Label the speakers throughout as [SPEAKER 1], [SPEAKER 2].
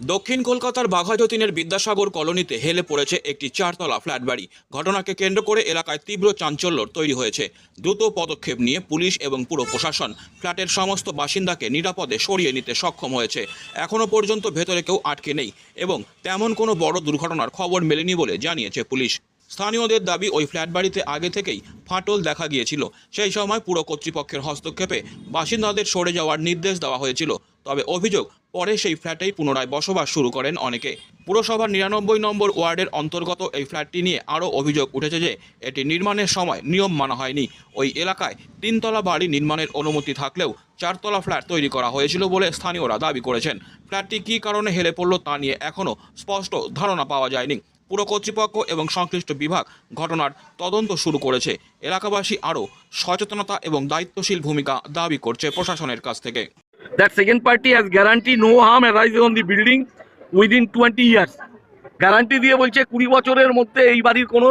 [SPEAKER 1] দক্ষিণ কলকাতার বাঘাযতীনের বিদ্যাসাগর কলোনিতে হেলে পড়েছে একটি চারতলা ফ্ল্যাট বাড়ি। ঘটনাকে কেন্দ্র করে এলাকায় তীব্র চাঞ্চল্য তৈরি হয়েছে। দ্রুত পদক্ষেপ নিয়ে পুলিশ এবং পুরো প্রশাসন ফ্ল্যাটের সমস্ত বাসিন্দাকে নিরাপদে সরিয়ে নিতে সক্ষম হয়েছে। এখনও পর্যন্ত ভেতরে কেউ আটকে নেই এবং তেমন কোনো বড় দুর্ঘটনার খবর মেলেনি বলে জানিয়েছে পুলিশ। স্থানীয়দের দাবি, ওই ফ্ল্যাট বাড়িতে আগে থেকেই ফাটল দেখা গিয়েছিল। সেই সময় পুরো কর্তৃপক্ষের হস্তক্ষেপে বাসিন্দাদের সরে যাওয়ার নির্দেশ দেওয়া হয়েছিল। তবে অভিযোগ পরে সেই ফ্ল্যাটেই পুনরায় বসবাস শুরু করেন অনেকে। পুরসভার নিরানব্বই নম্বর ওয়ার্ডের অন্তর্গত এই ফ্ল্যাটটি নিয়ে আরও অভিযোগ উঠেছে যে, এটি নির্মাণের সময় নিয়ম মানা হয়নি। ওই এলাকায় তিনতলা বাড়ি নির্মাণের অনুমতি থাকলেও চারতলা ফ্ল্যাট তৈরি করা হয়েছিল বলে স্থানীয়রা দাবি করেছেন। ফ্ল্যাটটি কী কারণে হেলে পড়ল তা নিয়ে এখনও স্পষ্ট ধারণা পাওয়া যায়নি। পুরো কর্তৃপক্ষ এবং সংশ্লিষ্ট বিভাগ ঘটনার তদন্ত শুরু করেছে। এলাকাবাসী আরও সচেতনতা এবং দায়িত্বশীল ভূমিকা দাবি করছে প্রশাসনের কাছ থেকে।
[SPEAKER 2] That second party has guarantee no harm arises on the building within 20 years. Guarantee দিয়ে বলছে কুড়ি বছরের মধ্যে এই বাড়ির কোনো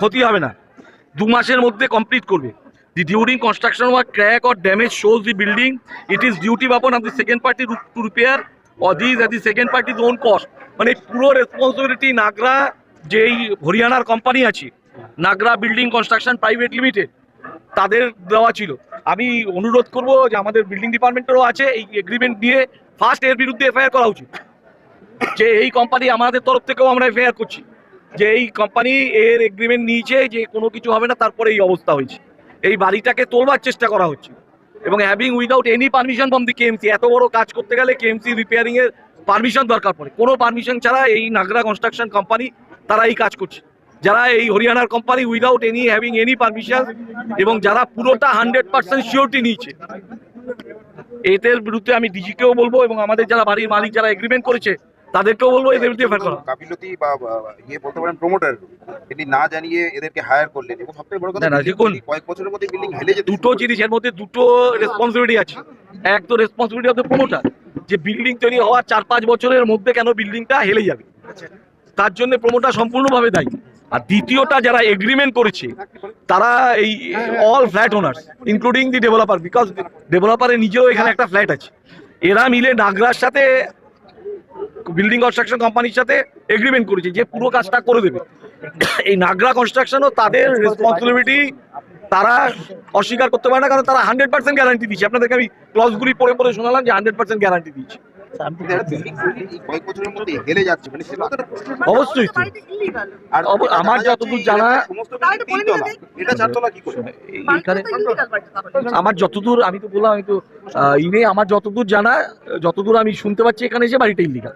[SPEAKER 2] ক্ষতি হবে না। দু মাসের মধ্যে কমপ্লিট করবে। The during construction work crack or damage shows the building it is duty upon of the second party to repair or this at the second party's own cost মানে পুরো রেসপন্সিবিলিটি নাগরা যেই হরিয়ানার কোম্পানি আছে, Nagra building construction private limited তাদের দেওয়া ছিল। আমি অনুরোধ করব যে আমাদের বিল্ডিং ডিপার্টমেন্টেরও আছে, এই এগ্রিমেন্ট দিয়ে ফার্স্ট এর বিরুদ্ধে এফআইআর করা উচিত। যে এই কোম্পানি আমাদের তরফ থেকেও আমরা এফআইআর করছি। যে এই কোম্পানি এর এগ্রিমেন্ট নিয়েছে যে কোনো কিছু হবে না, তারপরে এই অবস্থা হয়েছে। এই বাড়িটাকে তোলবার চেষ্টা করা হচ্ছে। এবং having without any permission from the KMC এত বড় কাজ করতে গেলে কেএমসি রিপেয়ারিংয়ের পারমিশন দরকার পড়ে। কোনো পারমিশন ছাড়া এই নাগরা কনস্ট্রাকশন কোম্পানি তারা এই কাজ করছে। যারা এই হরিয়ানার company without any having any permission এবং যারা পুরোটা হান্ড্রেড পার্সেন্ট সিওরিটি নিয়েছে। এদের বিরুদ্ধে আমি ডিজিকেও বলব এবং আমাদের যারা বাড়ির মালিক যারা এগ্রিমেন্ট করেছে তাদেরকেও বলব এদের বিরুদ্ধে এফআইআর করা।
[SPEAKER 3] গাফিলতি বা ইয়ে বলতে পারেন প্রমোটার তিনি না জানিয়ে এদেরকে হায়ার করলেন। এবং সবথেকে বড় কথা
[SPEAKER 2] না, দেখুন।
[SPEAKER 3] কয়েক বছরের মধ্যে বিল্ডিং হেলে যেতে
[SPEAKER 2] দুটো জিনিস এর মধ্যে দুটো রেসপন্সিবিলিটি আছে। এক তো রেসপন্সিবিলিটি অফ দ্য প্রমোটার যে বিল্ডিং তৈরি হওয়ার চার পাঁচ বছরের মধ্যে কেন বিল্ডিংটা হেলে যাবে। তার জন্য প্রমোটার সম্পূর্ণভাবে দায়ী। আর দ্বিতীয়টা যারা এগ্রিমেন্ট করেছে, তারা এই all flat owners including the developer because ডেভেলপারের নিজেও এখানে একটা ফ্ল্যাট আছে। এরা মিলে নাগরার সাথে বিল্ডিং কনস্ট্রাকশন কোম্পানির সাথে এগ্রিমেন্ট করেছে যে পুরো কাজটা করে দেবে। এই নাগরা কনস্ট্রাকশনও তাদের রেসপন্সিবিলিটি তারা অস্বীকার করতে পারে না, কারণ তারা হান্ড্রেড পার্সেন্ট গ্যারান্টি দিচ্ছে আপনাদেরকে আমি ক্লসগুলি পরে পরে শোনালাম যে হান্ড্রেড পার্সেন্ট গ্যারান্টি দিচ্ছে
[SPEAKER 3] বিল্ডিং এই কয়েক বছরের মধ্যে হেলে যাচ্ছে মানে
[SPEAKER 2] অবশ্যই তো।
[SPEAKER 3] আর
[SPEAKER 2] আমার যতদূর জানা- আমার যতদূর আমি তো বললাম আমি তো ইনে আমার যতদূর জানা যতদূর আমি শুনতে পাচ্ছি এখানে এসে বাড়িটা ইলিগাল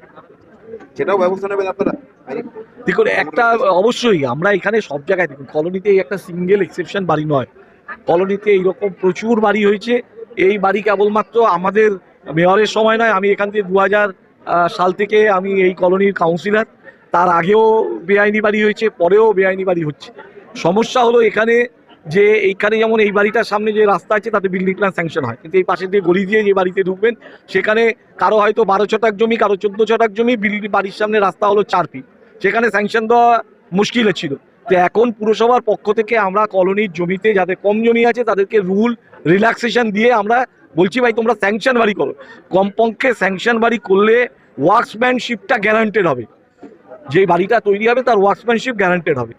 [SPEAKER 3] সেটাও ব্যবস্থা নেবেন আপনারা।
[SPEAKER 2] দেখুন একটা অবশ্যই আমরা এখানে সব জায়গায় দেখুন কলোনিতে এই একটা সিঙ্গেল এক্সেপশন বাড়ি নয়। কলোনিতে এইরকম প্রচুর বাড়ি হয়েছে। এই বাড়ি কেবলমাত্র আমাদের মেয়রের সময় নয়, আমি এখান থেকে দু হাজার সাল থেকে আমি এই কলোনির কাউন্সিলর। তার আগেও বেআইনি বাড়ি হয়েছে, পরেও বেআইনি বাড়ি হচ্ছে। সমস্যা হলো এখানে যে এইখানে যেমন এই বাড়িটার সামনে যে রাস্তা আছে, তাতে বিল্ডিং প্ল্যান স্যাংশন হয়। কিন্তু এই পাশে দিয়ে গলি দিয়ে যে বাড়িতে ঢুকবেন, সেখানে কারও হয়তো বারো ছটাক জমি, কারও চোদ্দ ছটাক জমি, বিল্ডিং বাড়ির সামনে রাস্তা হলো চার ফিট সেখানে স্যাংশন দেওয়া মুশকিল ছিল। তো এখন পুরসভার পক্ষ থেকে আমরা কলোনির জমিতে যাদের কম জমি আছে, তাদেরকে রুল রিল্যাক্সেশন দিয়ে আমরা বলছি ভাই, তোমরা স্যাংশন বাড়ি করো। কমপক্ষে স্যাংশন বাড়ি করলে ওয়ার্কসম্যানশিপটা গ্যারান্টেড হবে। যে বাড়িটা তৈরি হবে, তার ওয়ার্কসম্যানশিপ গ্যারান্টেড হবে।